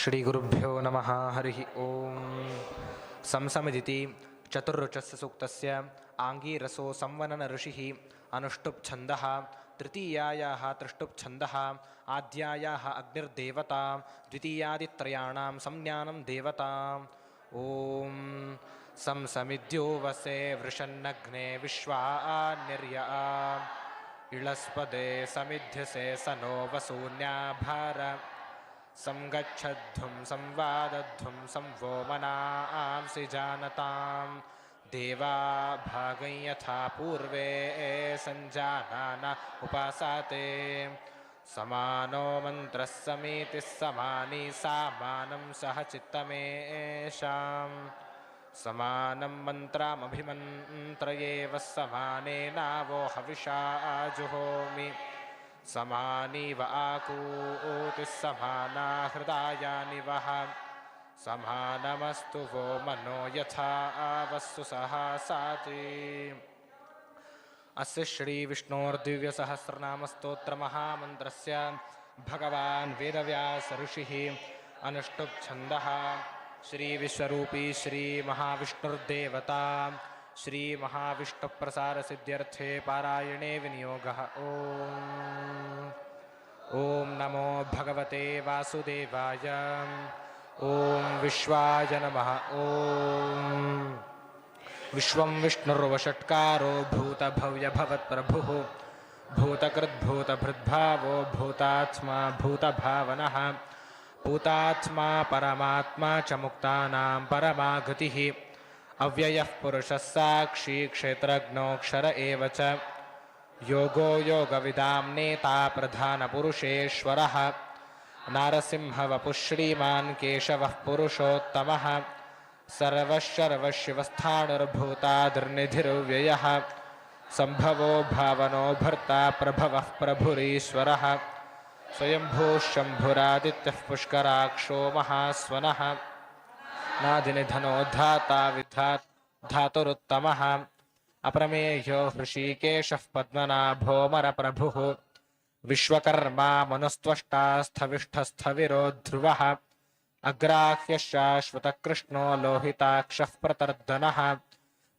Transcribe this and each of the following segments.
श्रीगुरुभ्यो नमः, हरिः ॐ संसमिदिति चतुर्रुचस्य सूक्तस्य आङ्गीरसो संवनन ऋषिः अनुष्टुप् छन्दः तृतीयायाः तृष्टुप् छन्दः आद्यायाः अग्निर्देवता, द्वितीयादित्रयाणां संज्ञानं देवता। ॐ संसमिद्यो वसे वृषन्नग्ने विश्वा निर्या। समिध्यसे स नो वसून्याभार संगच्छध्वं संवादध्वं संवो मनांसि जानतां देवा भागं यथा पूर्वे सञ्जानान उपासाते। समानो मन्त्रः समीतिः समानी सामानं सह चित्तमेषाम्। समानं मन्त्रामभिमन्त्रयेव समानेनावो हविषा जुहोमि। समानीव आकूतिः समाना हृदायानि वः। समानमस्तु वो मनो यथा वस्तु सहासाति। अस्य श्रीविष्णोर्दिव्यसहस्रनामस्तोत्रमहामन्त्रस्य भगवान् वेदव्यास ऋषिः अनुष्टुप्छन्दः श्रीविश्वरूपी श्रीमहाविष्णुर्देवता। श्रीमहाविष्णुप्रसारसिद्ध्यर्थे पारायणे विनियोगः। ॐ नमो भगवते वासुदेवाय। ॐ विश्वाय नमः। ॐ विश्वं विष्णुर्वषट्कारो भूतभव्यभवत्प्रभुः। भूतकृद्भूतभृद्भावो भूतात्मा भूतभावनः। भूतात्मा परमात्मा च मुक्तानां परमा अव्ययः पुरुषः साक्षी क्षेत्रज्ञोऽक्षर एव च। योगो योगविदां नेता प्रधानपुरुषेश्वरः नारसिंहवपुः श्रीमान् केशवः पुरुषोत्तमः सर्वशर्वशिवस्थाणुर्भूतादिर्निधिर्व्ययः सम्भवो भावनो भर्ता प्रभवः प्रभुरीश्वरः। स्वयंभूः शम्भुरादित्यः पुष्कराक्षो महास्वनः। नादिनिधनोद्धाता विधात् धातुरुत्तमः। अप्रमेयो हृषीकेशः पद्मनाभोमरप्रभुः विश्वकर्मा मनुस्त्वष्टास्थविष्ठस्थविरो ध्रुवः अग्राह्यशाश्वतकृष्णो लोहिताक्षः प्रतर्दनः।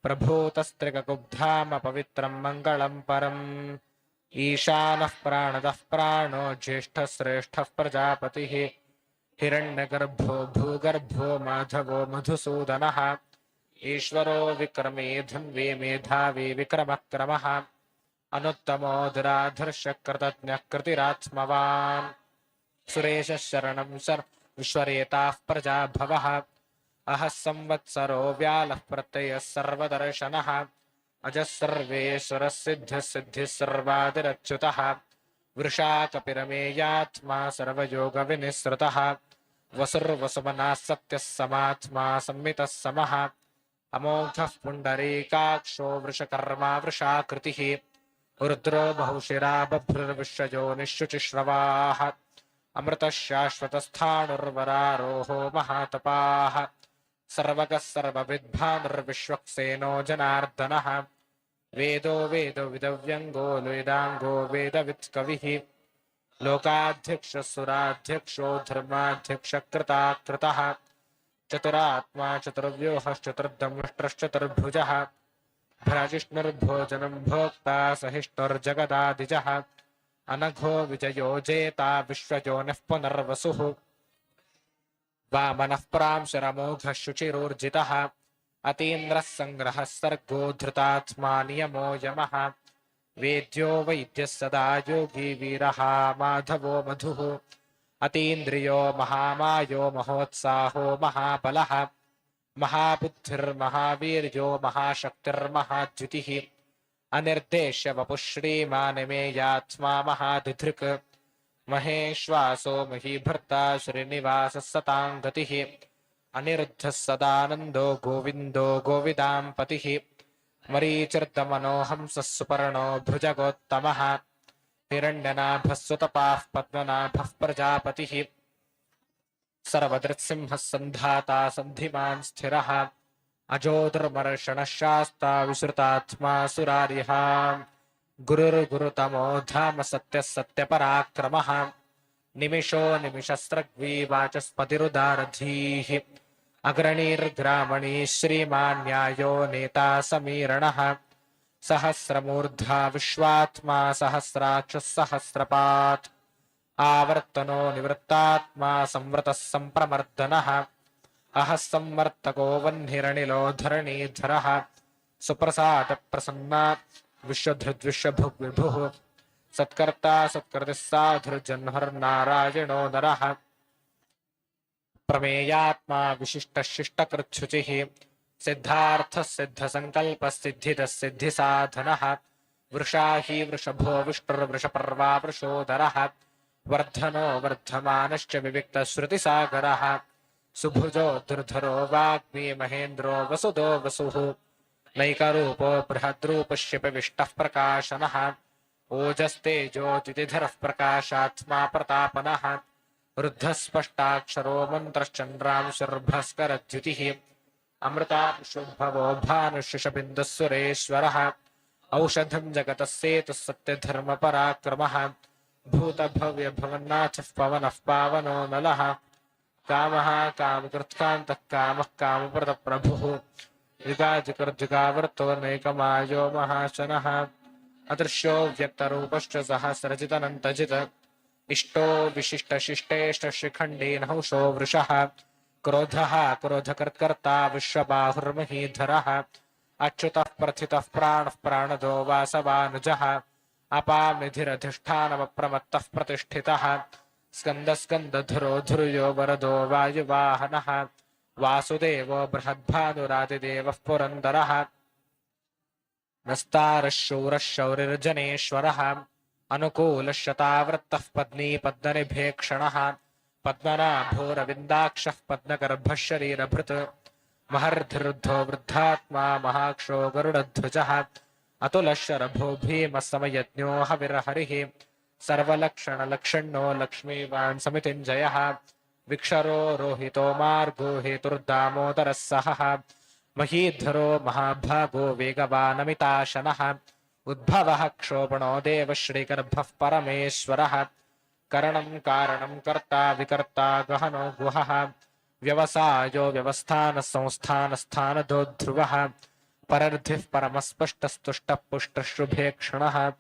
प्रभूतस्त्रिगकुब्धाम पवित्रं मङ्गलं परम्। ईशानः प्राणदः प्राणो ज्येष्ठश्रेष्ठः प्रजापतिः। हिरण्यगर्भो, भूगर्भो, माधवो, मधुसूदनः। ईश्वरो विक्रमे, धन्वे, मेधावी, विक्रमक्रमः। अनुत्तमो, दुराधर्षकृतज्ञः, कृतिरात्मवान्। सुरेशः शरणं विश्वरेताः प्रजाभवः। अहः संवत्सरो, व्यालः प्रत्ययः, सर्वदर्शनः। अजः सर्वेश्वरः सिद्धिः सिद्धिः सर्वादिरच्युतः। वृषा कपिरमेयात्मा सर्वयोगविनिःसृतः। वसुर्वसुमनः सत्यः समात्मा संमितः समः अमोघः वृषकर्मा वृषाकृतिः। रुद्रो बहुशिरा बभ्रुर्विश्वयोनिश्शुचिश्रवाः अमृतः शाश्वतस्थाणुर्वरारोहो महातपाः। सर्वगः सर्वविद्भानुर्विश्वक्सेनो जनार्दनः। वेदो वेदविदव्यङ्गो वेदाङ्गो वेदवित्कविः। लोकाध्यक्षः धर्माध्यक्षकृताकृतः। चतुरात्मा चतुर्व्यूहश्चतुर्दंष्ट्रश्चतुर्भुजः भ्राजिष्णुर्भोजनं भोक्ता सहिष्णुर्जगदादिजः। अनघो विजयो जेता विश्वयोनिः पुनर्वसुः। वामनः प्रांशुरमोघः शुचिरोर्जितः अतीन्द्रः सङ्ग्रहः सर्गो धृतात्मा नियमो यमः। वेद्यो वैद्यः सदा योगी वीरः, माधवो मधुः। अतीन्द्रियो महामायो महोत्साहो महाबलः। महाबुद्धिर्महावीर्यो महाशक्तिर्महाद्युतिः अनिर्देश्य वपुः श्रीमानिमेयात्मा महादिधृक्। महेश्वासो महीभर्ता श्रीनिवासः सतां गतिः। अनिरुद्धः सदानन्दो गोविन्दो गोविदां पतिः मरीचिर्दमनोहंसः सुपर्णो भुजगोत्तमः। हिरण्यनाभः सुतपाः पद्मनाभः प्रजापतिः। सर्वदृत्सिंहः सन्धाता सन्धिमान् स्थिरः। अजोदुर्मर्षणः शास्ता विश्रुतात्मा सुरारिहा गुरुर्गुरुतमो धाम सत्यः सत्यपराक्रमः निमिषो निमिषस्रग्वी वाचस्पतिरुदारधीः। अग्रणीर्ग्रामणी श्रीमान्यायो नेता समीरणः। सहस्रमूर्धा विश्वात्मा सहस्राक्षः सहस्रपात्। आवर्तनो निवृत्तात्मा, संवृतः सम्प्रमर्दनः अहः संवर्तको वह्निरनिलो धरणीधरः। सुप्रसादप्रसन्ना, विश्वधृद्विश्वभुग्विभुः। सत्कर्ता सत्कृतिः साधुर्जह्नर्नारायणो नरः। प्रमेयात्मा विशिष्टशिष्टकृच्छुचिः सिद्धार्थः सिद्धि साधन वृषा ही वृषभो विष्णुर्वृषपर्वा वृषोदरः वर्धनो वर्धमानश्च विविक्तश्रुतिसागरः। सुभुजो दुर्धरो वाग्मी महेन्द्रो वसुदो वसुः। नैकरूपो बृहद्रूपश्यपविष्टः प्रकाशनः। ओजस्तेजोतिथिधरः प्रकाशात्मा प्रतापनः। रुद्धस्पष्टाक्षरो मन्त्रश्चन्द्रांशुर्भस्करद्युतिः अमृतांशुद्भवो भानुशिषबिन्दुः सुरेश्वरः औषधं जगतः सेतुः सत्यधर्मपराक्रमः। भूतभव्यभवन्नाथः पवनः पावनो नलः। कामः कामकृत्कान्तः कामः कामप्रदप्रभुः। युगाजिकृद्युगावर्तो नैकमायो महाशनः। अदृश्यो व्यक्तरूपश्च सहस्रजितनन्तजित्। इष्टो विशिष्टशिष्टेष्टशिखण्डेनहंसो वृषः क्रोधः, क्रोधकर्त्कर्ता विश्वबाहुर्महीधरः, अच्युतः प्रथितः प्राणः प्राणदो वासवानुजः अपामिधिरधिष्ठानमप्रमत्तः प्रतिष्ठि स्कन्दस्कन्दधुरो धुर्यो वरदो वायुवाहनः, वासुदेवो बृहद्भानुरादिदेवः पुरन्दरः नस्तारः अनुकूलशतावृत्तः पत्नी पद्मनिभेक्षणः पद्मनाभोरविन्दाक्षः पद्मगर्भः शरीरभृत् महर्धिरुद्धो वृद्धात्मा महाक्षो गरुडध्वजः अतुलः शरभो भीमः समयज्ञो हविर्हरिः सर्वलक्षणलक्षण्यो लक्ष्मीवान् समितिञ्जयः। विक्षरो रोहितो मार्गो हेतुर्दामोदरः सहः। महीधरो महाभागो वेगवानमिताशनः। उद्भवः क्षोभणो देवः श्रीगर्भः परमेश्वरः। करणं कारणं कर्ता विकर्ता गहनो गुहः। व्यवसायो परर्धिः परमस्पष्टस्तुष्टः पुष्टः शुभेक्षणः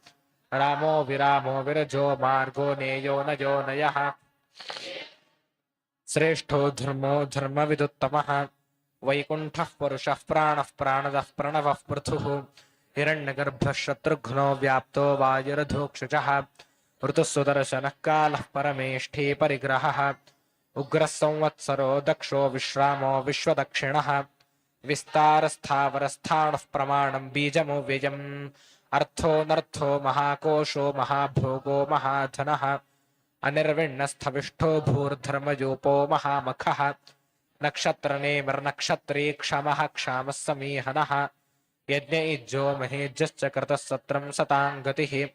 रामो विरामो विरजो मार्गो नेयो नयो नयः। श्रेष्ठो धर्मो धर्मविदुत्तमः। वैकुण्ठः पुरुषः प्राणः प्राणदः प्रणवः पृथुः। हिरण्यगर्भः शत्रुघ्नो व्याप्तो वायुरधोक्षजः। ऋतुः सुदर्शनः कालः परमेष्ठी परिग्रहः। उग्रः संवत्सरो दक्षो विश्रामो विश्वदक्षिणः। विस्तारस्थावरस्थाणः प्रमाणं अर्थो अर्थोऽनर्थो महाकोशो महाभोगो महाधनः। अनिर्विण्णस्थविष्ठो भूर्धर्मयूपो महामखः। नक्षत्रनेमिर्नक्षत्री क्षमः, क्षामः समीहनः। यज्ञ इज्जो महेज्यश्च कृतः सत्रं सतां गतिः।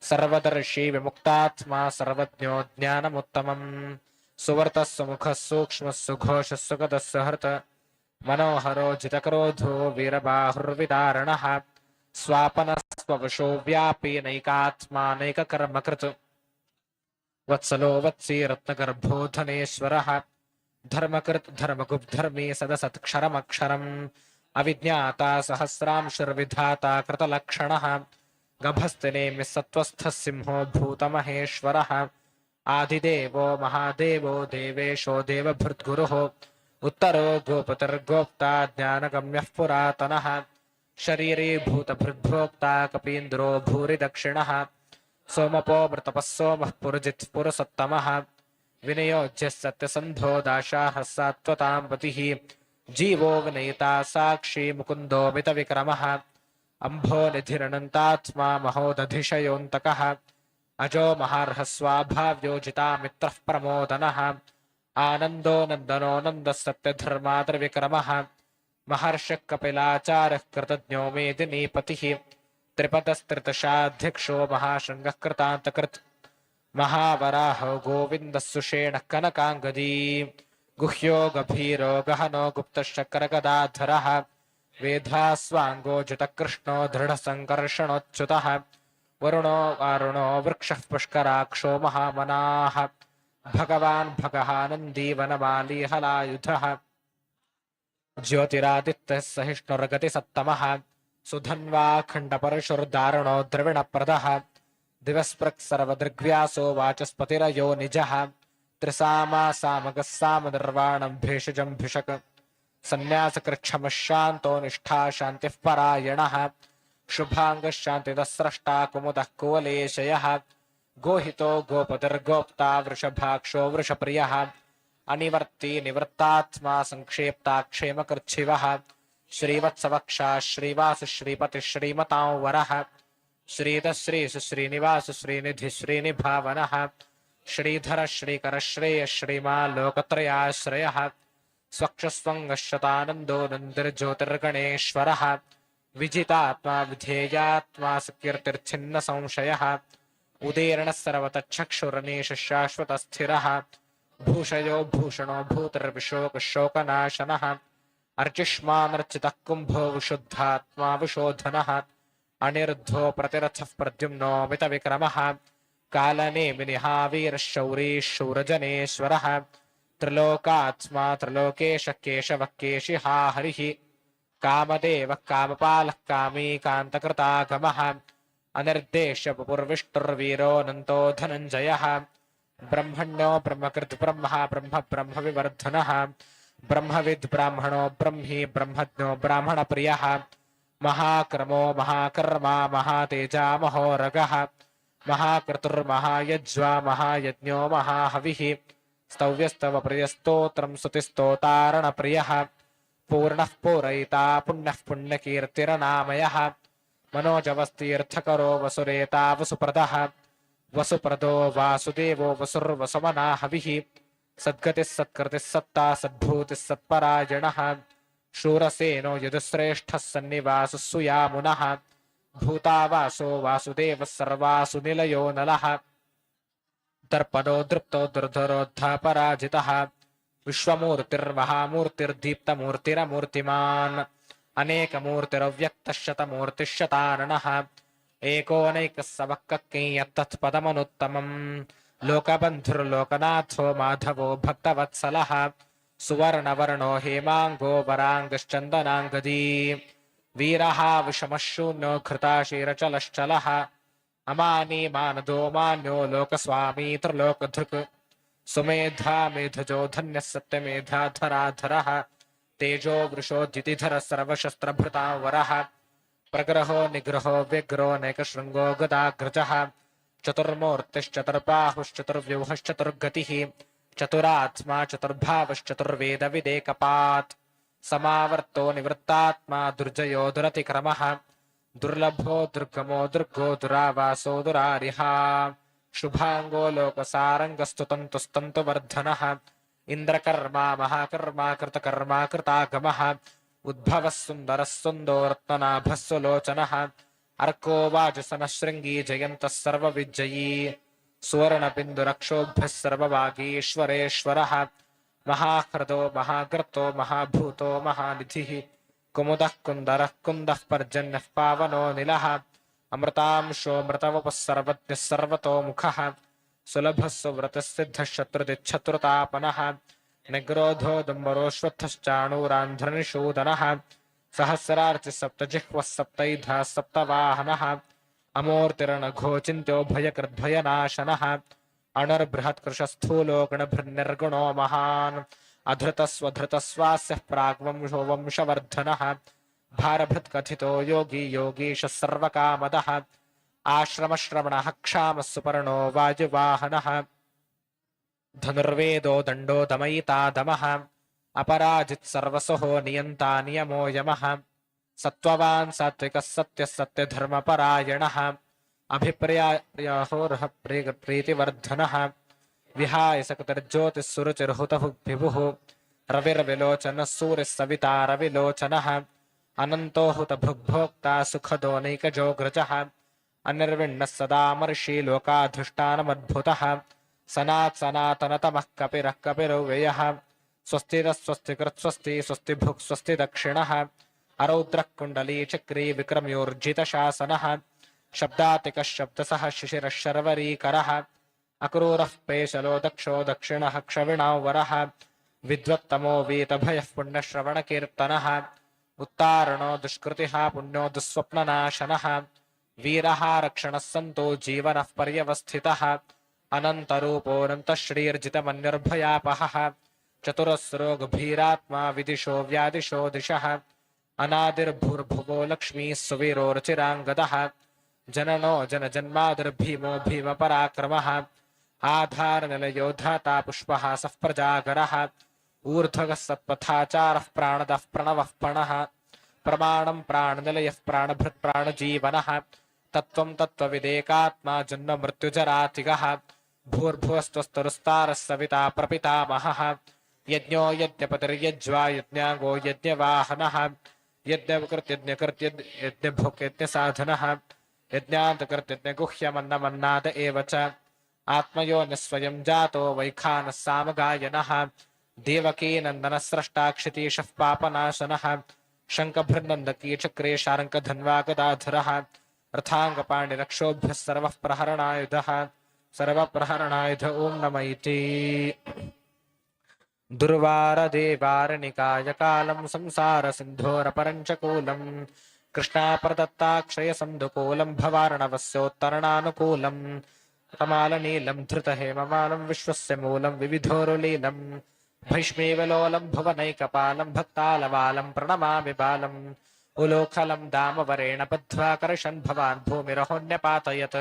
सर्वदर्शी विमुक्तात्मा सर्वज्ञो ज्ञानमुत्तमम् सुवर्तः सुमुखः सूक्ष्मः सुघोषः सुगतः सुहृत्। मनोहरो जितक्रोधो वीरबाहुर्विदारणः। स्वापनः स्ववशो व्यापी नैकात्मा नैककर्मकृत्। वत्सलो वत्सी रत्नगर्भो धर्मकृत् धर्मगुप्धर्मी सदसत्क्षरमक्षरम्। अविज्ञाता सहस्रांशुर्विधाता कृतलक्षणः। गभस्तिनेमि सत्त्वस्थः सिंहो भूतमहेश्वरः। आदिदेवो महादेवो देवेशो देवभृद्गुरुः। उत्तरो गोपतिर्गोप्ता ज्ञानगम्यः पुरातनः। भूतभृद्भोक्ता कपीन्द्रो भूरि दक्षिणः सोमपो मृतपः सोमः पुरजित् पुरसत्तमः विनयोज्यः सत्यसन्धो दाशाः सात्वतां जीवो विनयिता साक्षी मुकुन्दो मितविक्रमः। अम्भो निधिरनन्तात्मा महोदधिशयोऽन्तकः। अजो महार्हः स्वाभाव्योजिता मित्रः प्रमोदनः। आनन्दो नन्दनो नन्दः सत्यधर्माद्रविक्रमः महर्षः कपिलाचार्यः कृतज्ञो मेदिनीपतिः। त्रिपदस्त्रितशाध्यक्षो महाशृङ्गः कृतान्तकृत् महावराहो गोविन्दः सुषेणः कनकाङ्गदी। गुह्यो गभीरो गहनो गुप्त गुप्तश्चक्रगदाधरः वेधास्वाङ्गो जितकृष्णो दृढसङ्कर्षणोच्युतः। वरुणो वारुणो वृक्षः पुष्कराक्षो महामनाः। भगवान् ज्योतिरादित्यः सहिष्णुर्गतिसत्तमः सुधन्वा खण्डपरशुर्दारुणो द्रविणप्रदः। दिवस्पृक् सर्वदृग्व्यासो वाचस्पतिरयो निजः। त्रिसामा सामगः सामनिर्वाणम् भेषजम् भिषक्। सन्न्यासकृच्छमः शान्तो निष्ठा शान्तिः परायणः। शुभाङ्गः शान्तिदः स्रष्टा कुमुदः कुवलेशयः। गोहितो गोपतिर्गोप्ता वृषभाक्षो वृषप्रियः। अनिवर्ती निवृत्तात्मा संक्षेप्ता क्षेमकृच्छिवः। श्रीवत्सवक्षा श्रीवास श्रीपति श्रीमतां वरः श्रीध श्रीसु श्रीनिवास श्रीनिधि श्रीनिभावनः। श्रीधर श्रीकर श्रेय श्रीमा लोकत्रयाश्रयः स्वक्षस्वङ्गशतानन्दो नन्दिर्ज्योतिर्गणेश्वरः विजितात्मा विधेयात्मा सकीर्तिर्छिन्न संशयः उदीर्णः सर्वतच्छक्षुरनीश शाश्वतस्थिरः भूषयो भूषणो भूतिर्विशोकशोकनाशनः अर्चिष्मानर्चितः कुम्भो विशुद्धात्मा विशोधनः अनिरुद्धो प्रतिरथः प्रद्युम्नो मितविक्रमः कालनेमिनिहावीरः शौरी शूरजनेश्वरः त्रिलोकात्मा त्रिलोकेश केशवः केशिहा हरिः। कामदेवः कामपालः कामी कान्तकृतागमः अनिर्देश्यपुर्विष्टुर्वीरोऽनन्तो धनञ्जयः। ब्रह्मण्यो ब्रह्मकृत् ब्रह्मा ब्रह्म ब्रह्मविवर्धनः ब्रह्मविद् ब्राह्मणो ब्रह्मी ब्रह्मज्ञो ब्राह्मणप्रियः। महाक्रमो महाकर्मा महातेजा महोरगः महाक्रतुर्महायज्वा महायज्ञो महाहविः। स्तव्यस्तव प्रियस्तोत्रम् स्तुतिस्तोतारणप्रियः पूर्णः पूरयिता पुण्यः पुण्यकीर्तिरनामयः। मनोजवस्तीर्थकरो वसुरेता वसुप्रदः। वसुप्रदो वासुदेवो वसुर्वसुमना हविः सद्गतिः सत्कृतिः सत्ता सद्भूतिः सत्परायणः। शूरसेनो यदुश्रेष्ठः सन्निवासः सुयामुनः। भूतावासो वासुदेवः सर्वासु निलयो नलः। दर्पणो दृप्तो दुर्धरोद्धापराजितः। विश्वमूर्तिर्महामूर्तिर्दीप्तमूर्तिरमूर्तिमान्। अनेकमूर्तिरव्यक्तः शतमूर्तिः शताननः एकोनैकः सवक्कयत्तत्पदमनुत्तमम् लोकबन्धुर्लोकनाथो माधवो भक्तवत्सलः। सुवर्णवर्णो हेमाङ्गो वराङ्गश्चन्दनाङ्गदी। वीरः विषमः शून्यो घृताशीरचलश्चलः अमानी मानदो मान्यो लोकस्वामी त्रिलोकधृक्। सुमेधा मेधजो धन्यः सत्यमेधाधराधरः तेजो वृषोद्युतिधरः सर्वशस्त्रभृता वरः। प्रग्रहो निग्रहो व्यग्रो नैकशृङ्गो गदाग्रजः। चतुर्मूर्तिश्चतुर्बाहुश्चतुर्व्यूहश्चतुर्गतिः। चतुरात्मा चतुर्भावश्चतुर्वेदविदेकपात्। समावर्तो निवृत्तात्मा दुर्जयो दुरतिक्रमः। दुर्लभो दुर्गमो दुर्गो दुरावासो दुरारिहा। शुभाङ्गो लोकसारङ्गस्तुतन्तुस्तन्तुवर्धनः इन्द्रकर्मा महाकर्मा कृतकर्मा कृतागमः। उद्भवः सुन्दरः सुन्दो रत्ननाभः सुलोचनः अर्को वाजसनः शृङ्गी जयन्तः सर्वविजयी। सुवर्णबिन्दुरक्षोभ्यः सर्ववागीश्वरेश्वरः। महाह्रदो महाकृतो महाभूतो, महानिधिः। कुमुदः कुन्दरः, कुन्दः पर्जन्यः पावनो निलः। अमृतांशोऽमृतवपः सर्वज्ञः सर्वतोमुखः सुलभः सुव्रतः निग्रोधो दुम्बरोऽश्वत्थश्चाणूरान्ध्रनिषूदनः सहस्रार्चि सप्तजिह्वः सप्तैधः सप्तवाहनः। अमूर्तिरणघोचिन्त्यो भयकृद्भयनाशनः। अणुर्बृहत्कृशस्थूलो गणभृन्निर्गुणो महान् अधृतस्वधृतस्वास्यः प्राग्वंशो वंशवर्धनः भारभृत्कथितो योगी योगीशः सर्वकामदः आश्रमश्रवणः क्षामः सुपर्णो वायुवाहनः धनुर्वेदो दण्डो दमयिता दमः अपराजित् सर्वसहो नियन्ता नियमो यमः सत्त्ववान् सात्विकः सत्यः सत्यधर्मपरायणः अभिप्रियाहोर्ह प्रीतिवर्धनः विहाय सकतिर्ज्योतिः सुरुचिर्हुतः विभुः रविर्विलोचनः सूर्यः सविता रविलोचनः अनन्तो हुतभुग्भोक्ता सुखदो नैकजोग्रजः अनिर्विण्णः सदामर्षि लोकाधिष्ठानमद्भुतः सनात् सनातनतमः कपिरः कपिरव्ययः स्वस्तिरः स्वस्तिकृत् स्वस्ति स्वस्ति भुक् स्वस्ति दक्षिणः अरौद्रः कुण्डली चक्री विक्रम्योर्जितशासनः शब्दातिकः शब्दसः शिशिरः शर्वरीकरः अक्रूरः पेशलो दक्षो दक्षिणः क्षविणौ वरः। विद्वत्तमो वीतभयः पुण्यश्रवणकीर्तनः। उत्तारणो दुष्कृतिः पुण्यो दुःस्वप्ननाशनः। वीरः रक्षणः सन्तो जीवनः पर्यवस्थितः। अनन्तरूपोऽनन्तः श्रीर्जितमन्यर्भयापहः चतुरस्रो गभीरात्मा विदिशो व्यादिशो दिशः। अनादिर्भूर्भुवो लक्ष्मीः जननो जन जन्मादर भीम पराक्रम आधार निलयो पुष्प सह प्रजागर ऊर्धग सत्पथाचार प्राणद प्रणव प्रण प्रमाण प्राण निलय प्राण भृत प्राण जीवन तत्व तत्व जन्म मृत्युजराति भूर्भुवस्तुस्तरुस्तार सविता प्रपितामह। यज्ञो यज्ञपतिर्यज्वा यज्ञांगो यज्ञवाहन। यज्ञकृत यज्ञकृत यज्ञभुक् यज्ञान्तकृत्यज्ञगुह्यमन्नमन्नाद एव च। आत्मयो निःस्वयं जातो वैखानः सामगायनः देवकी नन्दनः स्रष्टाक्षितीशः पापनाशनः। शङ्खभृन्नन्दकी चक्रे शार्ङ्कधन्वा रथाङ्गपाणिरक्षोभ्यः सर्वः प्रहरणायुधः सर्वप्रहरणायुध ॐ नम इति दुर्वारदेवारणिकाय कालं संसारसिन्धोरपरञ्चकूलं कृष्णाप्रदत्ताक्षयसन्धुकूलम्भवारणवस्योत्तरणानुकूलम् कमालनीलम् धृतहेममालम् विश्वस्य मूलम् विविधोरुलीलम् भैष्मीवलोलम् भुवनैकपालम् भक्तालवालम् प्रणमामि बालम् उलोखलम् दामवरेण बद्ध्वा कर्षन् भवान् भूमिरहोऽन्यपातयत्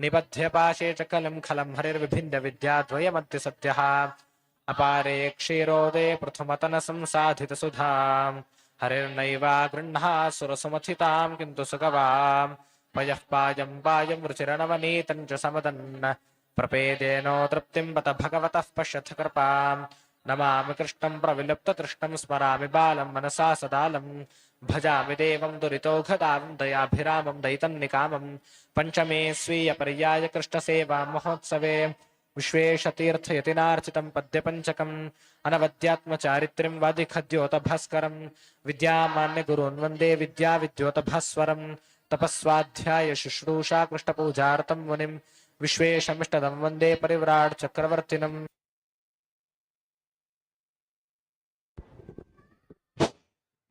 निबध्य पाशे च कलम् खलम् हरिर्विभिन्नविद्याद्वयमन्ति सत्यः अपारे क्षीरोदे पृथुमतनसंसाधितसुधाम् हरिर्नैवा गृह्णा सुरसुमथितां किन्तु सुगवाम् पयः पायं पायं रुचिरनवनीतं च समदन्। प्रपेदेनो तृप्तिं बत भगवतः पश्यथ कृपाम्। नमामि कृष्णं प्रविलुप्ततृष्णं स्मरामि बालं मनसा सदालं भजामि देवं दुरितोघदां दयाभिरामं दयितन्निकामं पञ्चमे स्वीयपर्याय कृष्णसेवा महोत्सवे। विश्वेशतीर्थयतिनार्चितं पद्यपञ्चकम्, अनवद्यात्मचारित्र्यं वादिखद्योतभस्करं विद्यामान्यगुरून् वंदे विद्याविद्योतभस्वरं तपस्वाध्यायशुश्रूषाकृष्टपूजार्तं मुनिं वंदे परिव्राट परिव्राट्चक्रवर्तिनम्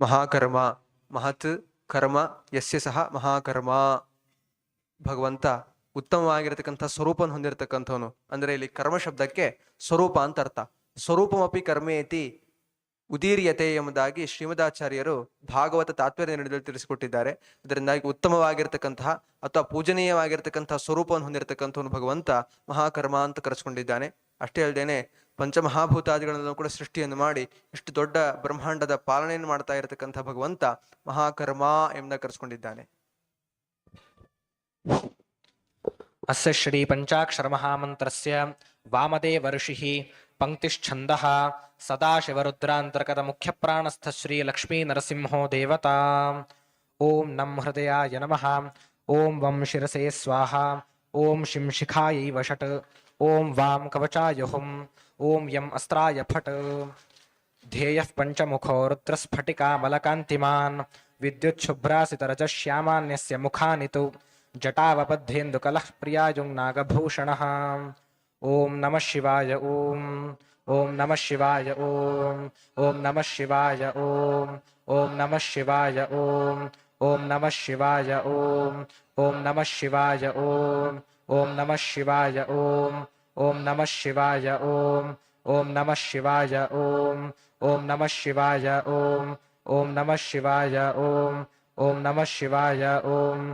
महाकर्मा, महत् कर्म, यस्य सह महाकर्मा। भगवंता ಉತ್ತಮವಾಗಿರತಕ್ಕಂಥ ಸ್ವರೂಪವನ್ನು ಹೊಂದಿರತಕ್ಕಂಥವನು. ಅಂದರೆ ಇಲ್ಲಿ ಕರ್ಮ ಶಬ್ದಕ್ಕೆ ಸ್ವರೂಪ ಅಂತ ಅರ್ಥ. ಸ್ವರೂಪಮಪಿ ಕರ್ಮೇತಿ ಉದೀರ್ಯತೆ ಎಂಬುದಾಗಿ ಶ್ರೀಮದಾಚಾರ್ಯರು ಭಾಗವತ ತಾತ್ಪರ್ಯ ನಿರ್ಣಯದಲ್ಲಿ ತಿಳಿಸಿಕೊಟ್ಟಿದ್ದಾರೆ. ಇದರಿಂದಾಗಿ ಉತ್ತಮವಾಗಿರ್ತಕ್ಕಂತಹ ಅಥವಾ ಪೂಜನೀಯವಾಗಿರ್ತಕ್ಕಂತಹ ಸ್ವರೂಪವನ್ನು ಹೊಂದಿರತಕ್ಕಂಥವನು ಭಗವಂತ ಮಹಾಕರ್ಮ ಅಂತ ಕರೆಸ್ಕೊಂಡಿದ್ದಾನೆ. ಅಷ್ಟೇ ಅಲ್ಲದೇನೆ ಪಂಚಮಹಾಭೂತಾದಿಗಳನ್ನು ಕೂಡ ಸೃಷ್ಟಿಯನ್ನು ಮಾಡಿ ಇಷ್ಟು ದೊಡ್ಡ ಬ್ರಹ್ಮಾಂಡದ ಪಾಲನೆಯನ್ನು ಮಾಡ್ತಾ ಇರತಕ್ಕಂಥ ಭಗವಂತ ಮಹಾಕರ್ಮ ಎಂಬ ಕರೆಸ್ಕೊಂಡಿದ್ದಾನೆ. अस्य श्रीपञ्चाक्षरमहामन्त्रस्य वामदेवर्षिः पङ्क्तिश्छन्दः सदाशिवरुद्रान्तर्गतमुख्यप्राणस्थः श्रीलक्ष्मीनरसिंहो देवता ॐ नम हृदयाय नमः। ॐ वं शिरसे स्वाहा। ॐ शिं शिखायै वषट्। ॐ वां कवचाय हुम् ॐ यम् अस्त्राय फट्। ध्येयः पञ्चमुखो रुद्रस्फटिकामलकान्तिमान्। विद्युच्छुभ्रासितरजश्यामान्यस्य मुखानि तु जटावबद्धेन्दुकलः प्रियायुङ्नागभूषणः ॐ नमः शिवाय ॐ ॐ नमः शिवाय ॐ ॐ नमः शिवाय ॐ ॐ नमः शिवाय ॐ ॐ नमः शिवाय ॐ ॐ नमः शिवाय ॐ ॐ नमः शिवाय ॐ ॐ नमः शिवाय ॐ ॐ नमः शिवाय ॐ ॐ नमः शिवाय ॐ ॐ नमः शिवाय ॐ ॐ नमः शिवाय ॐ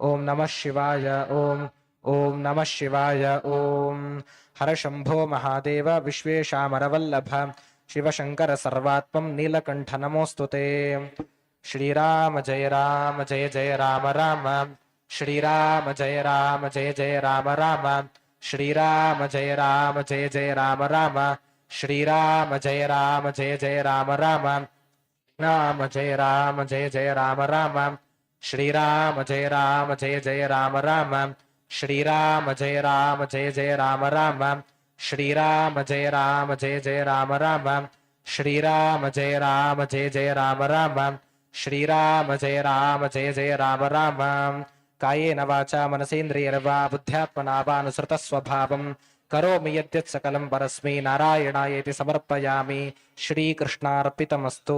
ॐ नमः शिवाय ॐ ॐ नमः शिवाय ॐ हर शंभो महादेव विश्वेशामरवल्लभ शिवशङ्कर सर्वात्म नीलकंठ नमोऽस्तु ते। श्रीराम जय राम, जय जय राम राम। श्रीराम जय राम, जय जय राम राम। श्रीराम जय राम, जय जय राम राम। श्रीराम जय राम, जय जय राम राम। राम जय राम, जय जय राम राम। श्रीराम, जय राम, जय जय राम राम। श्रीराम, जय राम, जय जय राम राम। श्रीराम, जय राम, जय जय राम राम। श्रीराम, जय राम, जय जय राम राम। श्रीराम, जय राम, जय जय राम राम। कायेन वाचा मनसेन्द्रियर्वा बुद्ध्यात्मना वानुसृतस्वभावम् करोमि यद्यत् सकलं परस्मै, नारायणायेति समर्पयामि। श्रीकृष्णार्पितमस्तु।